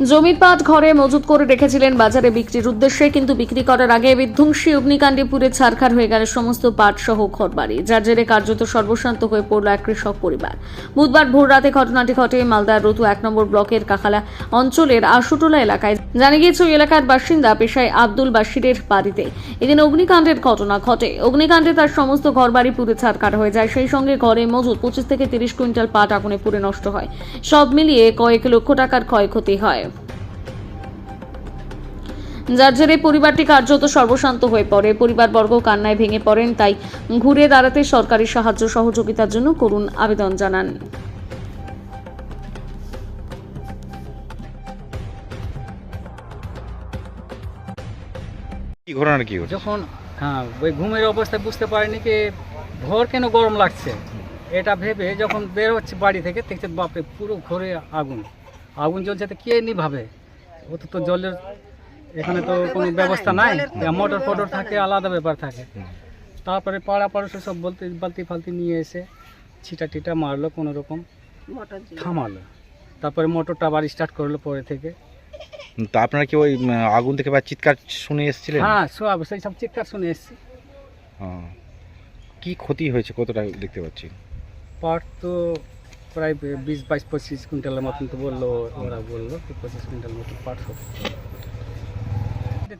জমির পাট ঘরে মজুত করে রেখেছিলেন বাজারে বিক্রির উদ্দেশ্যে, কিন্তু বিক্রি করার আগে বিধ্বংসী অগ্নিকাণ্ডে পুড়ে ছারখার হয়ে গেল সমস্ত পাট সহ ঘরবাড়ি। যার জেরে কার্যত সর্বশান্ত হয়ে পড়ল এক কৃষক পরিবার। বুধবার ভোর রাতে ঘটনাটি ঘটে মালদার রতু এক নম্বর ব্লকের কাখালা অঞ্চলের আশুটোলা এলাকায়। জানা গিয়েছে, ওই এলাকার বাসিন্দা পেশায় আব্দুল বাশিরের বাড়িতে। এদিন অগ্নিকাণ্ডের ঘটনা ঘটে। অগ্নিকাণ্ডে তার সমস্ত ঘরবাড়ি পুড়ে ছারখার হয়ে যায়। সেই সঙ্গে ঘরে মজুত পঁচিশ থেকে তিরিশ কুইন্টাল পাট আগুনে পুড়ে নষ্ট হয়। সব মিলিয়ে কয়েক লক্ষ টাকার ক্ষয়ক্ষতি হয়। যার জেরে পরিবারটি কার্যত সর্বশান্ত হয়ে পড়ে। পরিবারবর্গ কান্নায় ভেঙে পড়েন তাই ঘুরে দাঁড়াতে সরকারি সাহায্য সহযোগিতার জন্য করুণ আবেদন জানান। কি ঘটনা কি ঘটে যখন হ্যাঁ ওই ঘুমের অবস্থায় বুঝতে পারিনি কি ঘর কেন গরম লাগছে? এটা ভেবে যখন বের হচ্ছে বাড়ি থেকে দেখছে বাপরে পুরো ঘরে আগুন। আগুন জ্বলছে তো কে নিভাবে? ও তো তো জলের এখানে তো কোনো ব্যবস্থা নাই। মোটর ফটোর থাকে আলাদা ব্যাপার থাকে। তারপরে পাড়া পাড়শে সব বলতে বালতি ফালতি নিয়ে এসে ছিটা টিটা মারলো কোনো রকম। থামালো। তারপরে মোটরটা আবার স্টার্ট করল পরে থেকে। তো আপনারা কি ওই আগুন থেকে বা চিৎকার শুনে এসেছিলেন? হ্যাঁ সব সেই সব চিৎকার শুনে এসছি। হ্যাঁ। কি ক্ষতি হয়েছে কতটা দেখতে পাচ্ছি? পাট তো প্রায় বিশ বাইশ পঁচিশ কুইন্টালের মতন তো বলল ওরা বলল পঁচিশ কুইন্টাল মতন পাট হবে। এদের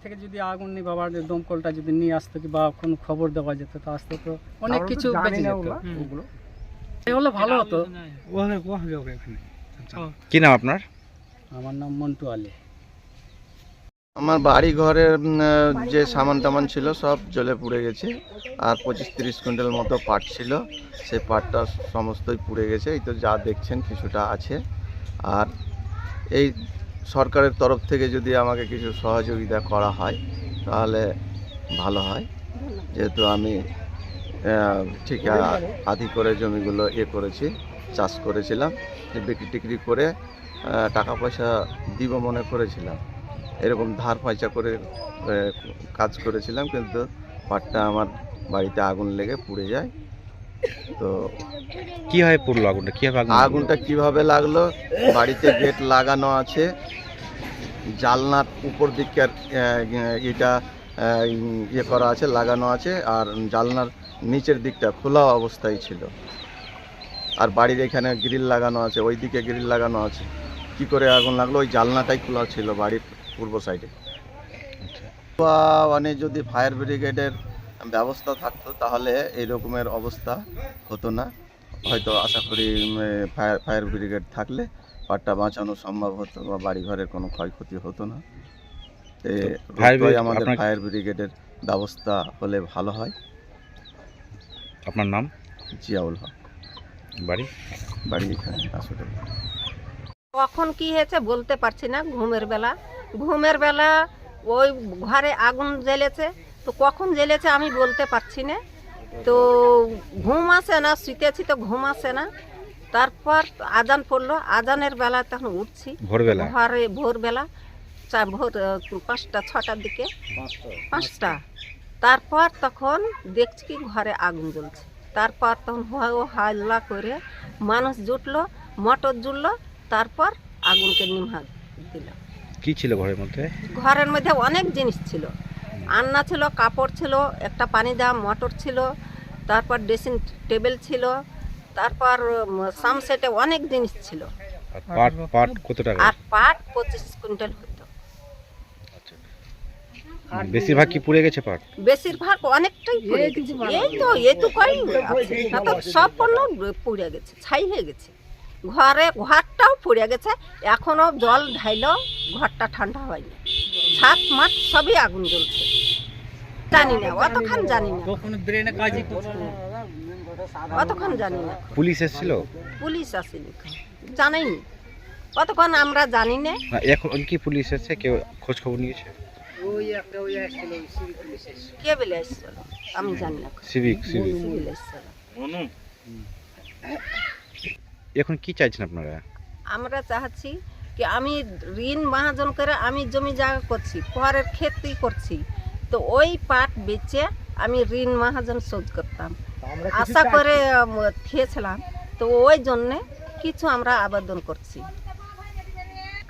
থেকে যদি আগুন নিয়ে বাবার দমকলটা যদি নিয়ে আসতো কি বা কোনো খবর দেওয়া যেত তো আসতো তো অনেক কিছু বেঁচে যেত। ওগুলো। হলে ভালো হতো। কি নাম আপনার? আমার নাম মন্টু আলী। আমার বাড়ি ঘরের যে সামান টামান ছিল সব জলে পুড়ে গেছে। আর পঁচিশ তিরিশ কুইন্টাল মতো পাট ছিল। সেই পাটটা সমস্তই পুড়ে গেছে। এই তো যা দেখছেন কিছুটা আছে। আর এই সরকারের তরফ থেকে যদি আমাকে কিছু সহযোগিতা করা হয়, তাহলে ভালো হয়। যেহেতু আমি ঠিক আধি করে জমিগুলো ইয়ে করেছি, চাষ করেছিলাম, বিক্রি টিক্রি করে টাকা পয়সা দিব মনে করেছিলাম। এরকম ধার পয়সা করে কাজ করেছিলাম, কিন্তু পাটটা আমার বাড়িতে আগুন লেগে পুড়ে যায়। তো কি হয় পড়ল আগুনটা? কি আগুনটা? কীভাবে লাগল? বাড়িতে গেট লাগানো আছে। জালনার উপর দিকের এটা ইয়ে করা আছে লাগানো আছে। আর জালনার নিচের দিকটা খোলা অবস্থায় ছিল। আর বাড়ির এখানে গ্রিল লাগানো আছে ওই দিকে গ্রিল লাগানো আছে। কি করে আগুন লাগল? ওই জালনাটাই খোলা ছিল বাড়ির পূর্ব সাইডে। বা মানে যদি ফায়ার ব্রিগেডের ব্যবস্থা থাকতো তাহলে এই রকমের অবস্থা হতো না। হয়তো আশা করি ফায়ার ফায়ার ব্রিগেড থাকলে পাটটা বাঁচানো সম্ভব হতো বা বাড়ি ঘরের কোনো ক্ষয়ক্ষতি হতো না। আমাদের ফায়ার ব্রিগেডের ব্যবস্থা হলে ভালো হয়। আপনার নাম? জিয়াউল হক। বাড়ি? বাড়ি এখানে আসলে কখন কি হয়েছে বলতে পারছি না ঘুমের বেলা। ঘুমের বেলা ওই ঘরে আগুন জ্বেলেছে তো কখন জ্বেলেছে আমি বলতে পারছি না। তো ঘুম আসে না শুতেছি তো ঘুম আসে না। তারপর আজান পড়ল আজানের বেলা তখন উঠছি। ভোরবেলা? ঘরে ভোরবেলা চা ভোর পাঁচটা ছটার দিকে। পাঁচটা। তারপর তখন দেখছি কি ঘরে আগুন জ্বলছে। তারপর তখন হাল্লা করে মানুষ জুটলো মোটর জুটলো তারপর আগুনকে নিভা দিল। কি ছিল ঘরের মধ্যে? ঘরের মধ্যে অনেক জিনিস ছিল। আন্না ছিল কাপড় ছিল একটা পানি দেওয়া মোটর ছিল তারপর ড্রেসিং টেবিল ছিল তারপর সামসেটে অনেক জিনিস ছিল। আর পাট পাট কত টাকা? আর পাট পঁচিশ কুইন্টাল হতো। বেশিরভাগ কি পুড়ে গেছে পাট? বেশিরভাগ অনেকটাই পুড়ে গেছে। এই তো এটুকাই আছে। না তো সব পণ্য পুড়ে গেছে ছাই হয়ে গেছে। ঘরে ঘরটাও পুড়ে গেছে। এখনও জল ঢাইলেও ঘরটা ঠান্ডা হয়নি। ছাদ মাঠ সবই আগুন জ্বলছে। জানি না অতক্ষণ জানি না। অতক্ষণ জানি না। পুলিশ এসেছিল? পুলিশ আসেনি জানাইনি। অতক্ষণ আমরা জানি না। না এখন কি পুলিশ এসেছে? কেউ খোঁজ খবর নিয়েছে কে বলে এসেছিল আমি জানি না। Civic civic. এখন কি চাইছেন আপনারা? আমরা চাচ্ছি কি আমি ঋণ মহাজন করে আমি জমি জায়গা করছি পরের খেতি করছি। তো ওই পাট বেচে আমি ঋণ মহাজন শোধ করতাম। আশা করে খেয়েছিলাম। তো ওই জন্যে কিছু আমরা আবেদন করছি।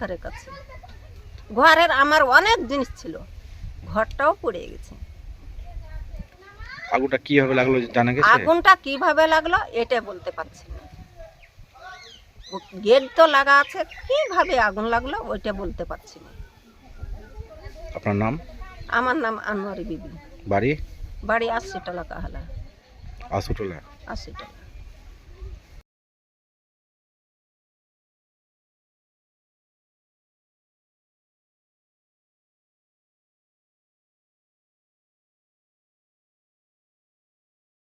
ঘরের কাছে। ঘরের আমার অনেক জিনিস ছিল ঘরটাও পড়ে গেছে। আগুনটা কীভাবে লাগল জানা গেছে? আগুনটা কীভাবে লাগল এটা বলতে পারছি না। গেট তো লাগা আছে কীভাবে আগুন লাগল ওইটা বলতে পারছি না। আপনার নাম? আমার নাম আনোয়ারি বিবি। বাড়ি? বাড়ি আশি টাকা কাহালা। আসুটোলা আশি টাকা